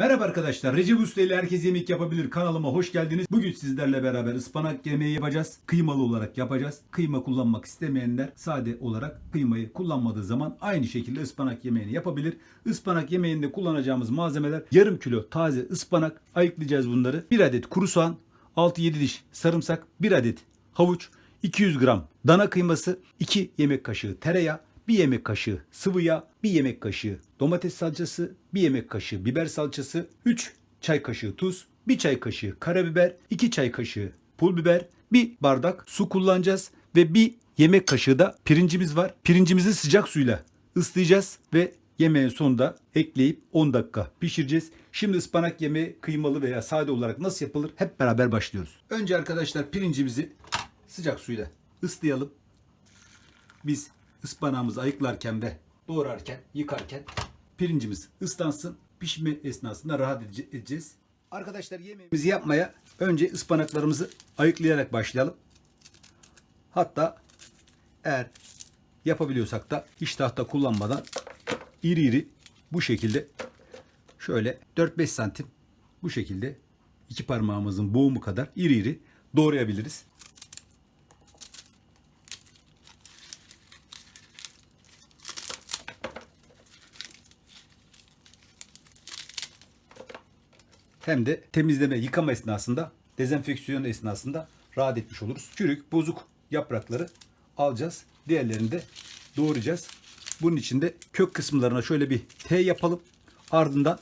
Merhaba arkadaşlar. Recep Usta ile Herkes Yemek Yapabilir kanalıma hoş geldiniz. Bugün sizlerle beraber ıspanak yemeği yapacağız. Kıymalı olarak yapacağız. Kıyma kullanmak istemeyenler sade olarak kıymayı kullanmadığı zaman aynı şekilde ıspanak yemeğini yapabilir. Ispanak yemeğinde kullanacağımız malzemeler yarım kilo taze ıspanak. Ayıklayacağız bunları. 1 adet kuru soğan, 6-7 diş sarımsak, 1 adet havuç, 200 gram dana kıyması, 2 yemek kaşığı tereyağı, 1 yemek kaşığı sıvı yağ, 1 yemek kaşığı domates salçası, 1 yemek kaşığı biber salçası, 3 çay kaşığı tuz, 1 çay kaşığı karabiber, 2 çay kaşığı pul biber, 1 bardak su kullanacağız ve 1 yemek kaşığı da pirincimiz var. Pirincimizi sıcak suyla ıslayacağız ve yemeğin sonunda ekleyip 10 dakika pişireceğiz. Şimdi ıspanak yemeği kıymalı veya sade olarak nasıl yapılır hep beraber başlıyoruz. Önce arkadaşlar pirincimizi sıcak suyla ıslayalım. Biz ıspanağımızı ayıklarken ve doğrarken, yıkarken pirincimiz ıslansın. Pişme esnasında rahat edece- edeceğiz. Arkadaşlar yemeğimizi yapmaya önce ıspanaklarımızı ayıklayarak başlayalım. Hatta eğer yapabiliyorsak da hiç tahta kullanmadan iri iri bu şekilde şöyle 4-5 santim bu şekilde iki parmağımızın boğumu kadar iri iri doğrayabiliriz. Hem de temizleme, yıkama esnasında, dezenfeksiyon esnasında rahat etmiş oluruz. Çürük, bozuk yaprakları alacağız. Diğerlerini de doğrayacağız. Bunun için de kök kısımlarına şöyle bir T yapalım. Ardından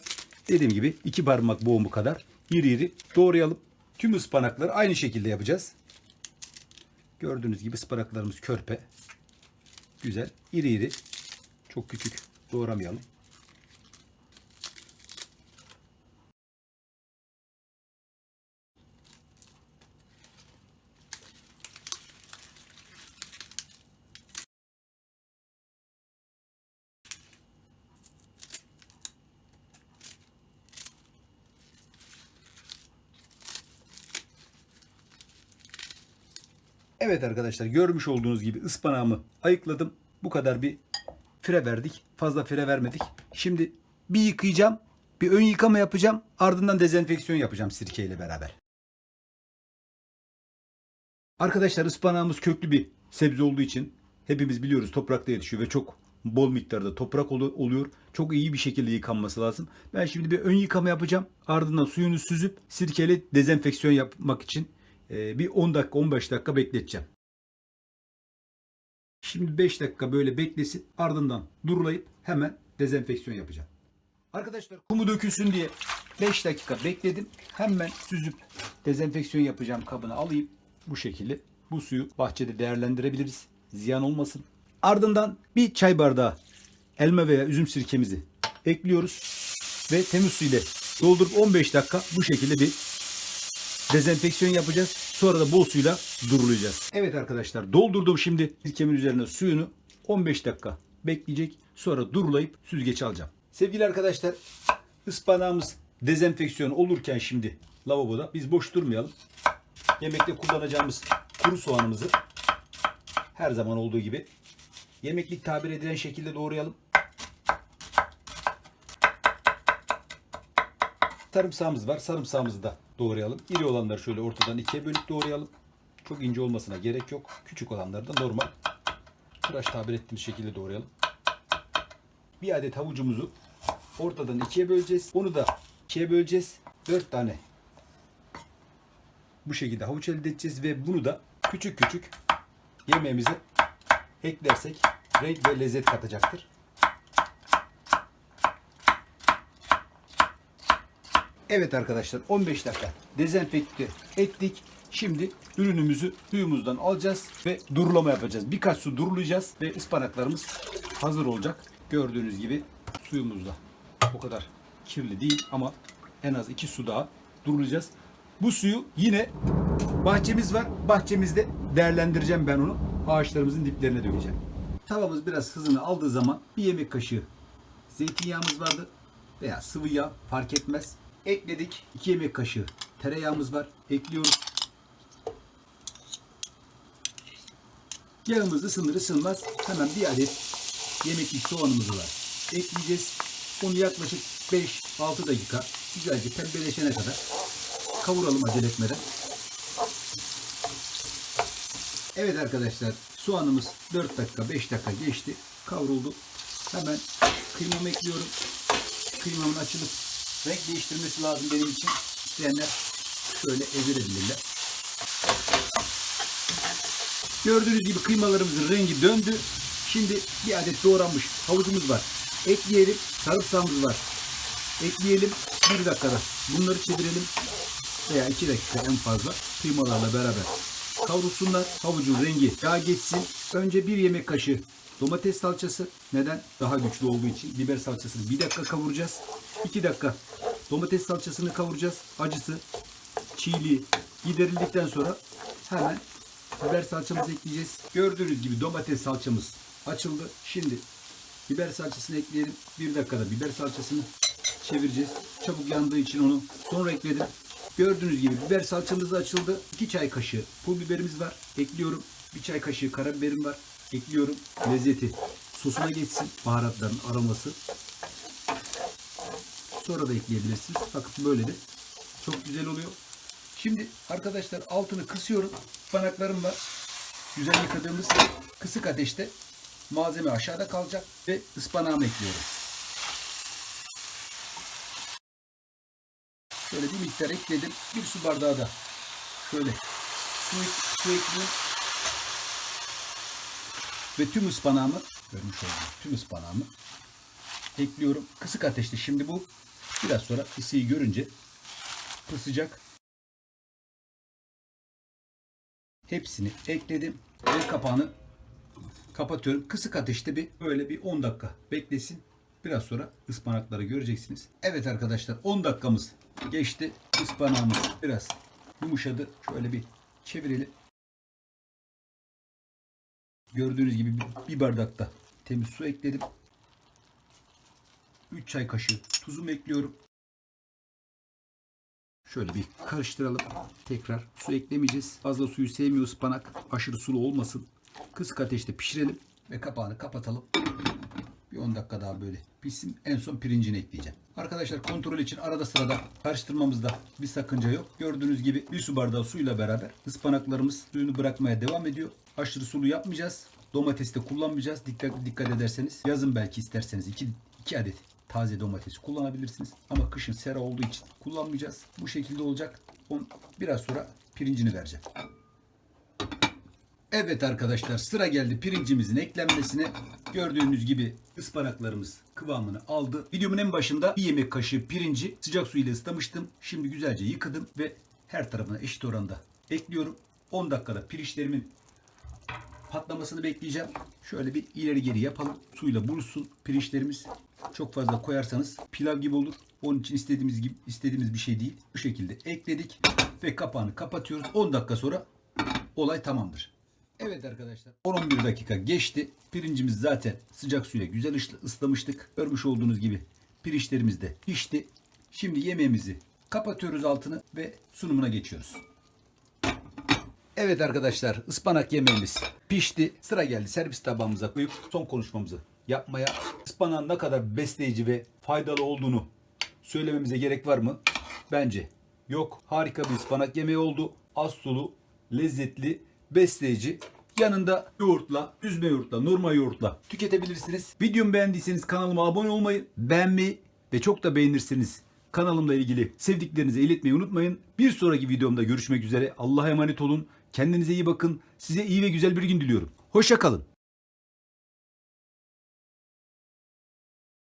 dediğim gibi iki parmak boğumu kadar iri iri doğrayalım. Tüm ıspanakları aynı şekilde yapacağız. Gördüğünüz gibi ıspanaklarımız körpe. Güzel, iri iri. Çok küçük doğramayalım. Evet arkadaşlar görmüş olduğunuz gibi ıspanağımı ayıkladım. Bu kadar bir fire verdik. Fazla fire vermedik. Şimdi bir yıkayacağım. Bir ön yıkama yapacağım. Ardından dezenfeksiyon yapacağım sirkeyle beraber. Arkadaşlar ıspanağımız köklü bir sebze olduğu için hepimiz biliyoruz toprakta yetişiyor ve çok bol miktarda toprak olu- oluyor. Çok iyi bir şekilde yıkanması lazım. Ben şimdi bir ön yıkama yapacağım. Ardından suyunu süzüp sirkeyle dezenfeksiyon yapmak için bir 10 dakika 15 dakika bekleteceğim. Şimdi 5 dakika böyle beklesin. Ardından durulayıp hemen dezenfeksiyon yapacağım. Arkadaşlar kumu dökülsün diye 5 dakika bekledim. Hemen süzüp dezenfeksiyon yapacağım kabına alayım. Bu şekilde bu suyu bahçede değerlendirebiliriz. Ziyan olmasın. Ardından bir çay bardağı elma veya üzüm sirkemizi ekliyoruz. Ve temiz su ile doldurup 15 dakika bu şekilde bir dezenfeksiyon yapacağız. Sonra da bol suyla durulayacağız. Evet arkadaşlar doldurdum şimdi sirkemin üzerine suyunu 15 dakika bekleyecek. Sonra durulayıp süzgeçe alacağım. Sevgili arkadaşlar ıspanağımız dezenfeksiyon olurken şimdi lavaboda biz boş durmayalım. Yemekte kullanacağımız kuru soğanımızı her zaman olduğu gibi yemeklik tabir edilen şekilde doğrayalım. Sarımsağımız var. Sarımsağımızı da doğrayalım. İri olanları şöyle ortadan ikiye bölüp doğrayalım. Çok ince olmasına gerek yok. Küçük olanları da normal tıraş tabir ettiğimiz şekilde doğrayalım. Bir adet havucumuzu ortadan ikiye böleceğiz. Onu da ikiye böleceğiz. Dört tane bu şekilde havuç elde edeceğiz ve bunu da küçük küçük yemeğimize eklersek renk ve lezzet katacaktır. Evet arkadaşlar 15 dakika dezenfekte ettik. Şimdi ürünümüzü suyumuzdan alacağız ve durulama yapacağız. Birkaç su durulayacağız ve ıspanaklarımız hazır olacak. Gördüğünüz gibi suyumuzda o kadar kirli değil ama en az iki su daha durulayacağız. Bu suyu yine bahçemiz var. Bahçemizde değerlendireceğim ben onu. Ağaçlarımızın diplerine dökeceğim. Tavamız biraz hızını aldığı zaman bir yemek kaşığı zeytinyağımız vardı veya sıvı yağ fark etmez. Ekledik. 2 yemek kaşığı tereyağımız var. Ekliyoruz. Yağımız ısınır ısınmaz hemen bir adet yemeklik soğanımızı var. Ekleyeceğiz. Onu yaklaşık 5-6 dakika güzelce pembeleşene kadar kavuralım acele etmeden. Evet arkadaşlar soğanımız 4 dakika 5 dakika geçti. Kavruldu. Hemen kıymamı ekliyorum. Kıymamın açılıp renk değiştirmesi lazım benim için. İsteyenler şöyle evirebilirler. Gördüğünüz gibi kıymalarımızın rengi döndü. Şimdi bir adet doğranmış havucumuz var. Ekleyelim. Sarımsağımız var. Ekleyelim. Bir dakikada. Bunları çevirelim. Veya iki dakika en fazla kıymalarla beraber kavrulsunlar. Havucun rengi yağ geçsin. Önce bir yemek kaşığı domates salçası. Neden? Daha güçlü olduğu için biber salçasını bir dakika kavuracağız. İki dakika domates salçasını kavuracağız. Acısı, çiğliği giderildikten sonra hemen biber salçamızı ekleyeceğiz. Gördüğünüz gibi domates salçamız açıldı. Şimdi biber salçasını ekleyelim. Bir dakikada biber salçasını çevireceğiz. Çabuk yandığı için onu sonra ekledim. Gördüğünüz gibi biber salçamız açıldı. 2 çay kaşığı pul biberimiz var. Ekliyorum. 1 çay kaşığı karabiberim var. Ekliyorum. Lezzeti sosuna geçsin. Baharatların aroması. Sonra da ekleyebilirsiniz. Bakın böyle de çok güzel oluyor. Şimdi arkadaşlar altını kısıyorum. Ispanaklarım var. Güzel yıkadığımız kısık ateşte malzeme aşağıda kalacak ve ıspanağımı ekliyorum. Şöyle bir miktar ekledim. Bir su bardağı da şöyle su, su ekleyeyim. Ve tüm ıspanağımı görmüş olduğunuz tüm ıspanağımı ekliyorum. Kısık ateşte şimdi bu biraz sonra ısıyı görünce ısıcak. Hepsini ekledim ve kapağını kapatıyorum. Kısık ateşte bir böyle bir 10 dakika beklesin. Biraz sonra ıspanakları göreceksiniz. Evet arkadaşlar 10 dakikamız geçti. Ispanağımız biraz yumuşadı. Şöyle bir çevirelim. Gördüğünüz gibi bir, bardakta temiz su ekledim. 3 çay kaşığı tuzumu ekliyorum. Şöyle bir karıştıralım. Tekrar su eklemeyeceğiz. Fazla suyu sevmiyor ıspanak. Aşırı sulu olmasın. Kısık ateşte pişirelim ve kapağını kapatalım. Bir 10 dakika daha böyle pişsin. En son pirincini ekleyeceğim. Arkadaşlar kontrol için arada sırada karıştırmamızda bir sakınca yok. Gördüğünüz gibi bir su bardağı suyla beraber ıspanaklarımız suyunu bırakmaya devam ediyor. Aşırı sulu yapmayacağız. Domates de kullanmayacağız. Dikkat dikkat ederseniz yazın belki isterseniz 2 2 adet taze domates kullanabilirsiniz. Ama kışın sera olduğu için kullanmayacağız. Bu şekilde olacak. On- Biraz sonra pirincini vereceğim. Evet arkadaşlar sıra geldi pirincimizin eklenmesine. Gördüğünüz gibi ıspanaklarımız kıvamını aldı. Videomun en başında bir yemek kaşığı pirinci sıcak su ile ıslamıştım. Şimdi güzelce yıkadım ve her tarafına eşit oranda ekliyorum. 10 dakikada pirinçlerimin patlamasını bekleyeceğim. Şöyle bir ileri geri yapalım. Suyla buluşsun pirinçlerimiz. Çok fazla koyarsanız pilav gibi olur. Onun için istediğimiz gibi istediğimiz bir şey değil. Bu şekilde ekledik ve kapağını kapatıyoruz. 10 dakika sonra olay tamamdır. Evet arkadaşlar 10-11 dakika geçti. Pirincimiz zaten sıcak suyla güzel ısla- ıslamıştık. Görmüş olduğunuz gibi pirinçlerimiz de pişti. Şimdi yemeğimizi kapatıyoruz altını ve sunumuna geçiyoruz. Evet arkadaşlar ıspanak yemeğimiz pişti. Sıra geldi servis tabağımıza koyup son konuşmamızı yapmaya. Ispanağın ne kadar besleyici ve faydalı olduğunu söylememize gerek var mı? Bence yok. Harika bir ıspanak yemeği oldu. Az sulu, lezzetli, besleyici. Yanında yoğurtla, üzme yoğurtla, normal yoğurtla tüketebilirsiniz. Videomu beğendiyseniz kanalıma abone olmayı, beğenmeyi ve çok da beğenirseniz kanalımla ilgili sevdiklerinize iletmeyi unutmayın. Bir sonraki videomda görüşmek üzere. Allah'a emanet olun. Kendinize iyi bakın. Size iyi ve güzel bir gün diliyorum. Hoşça kalın.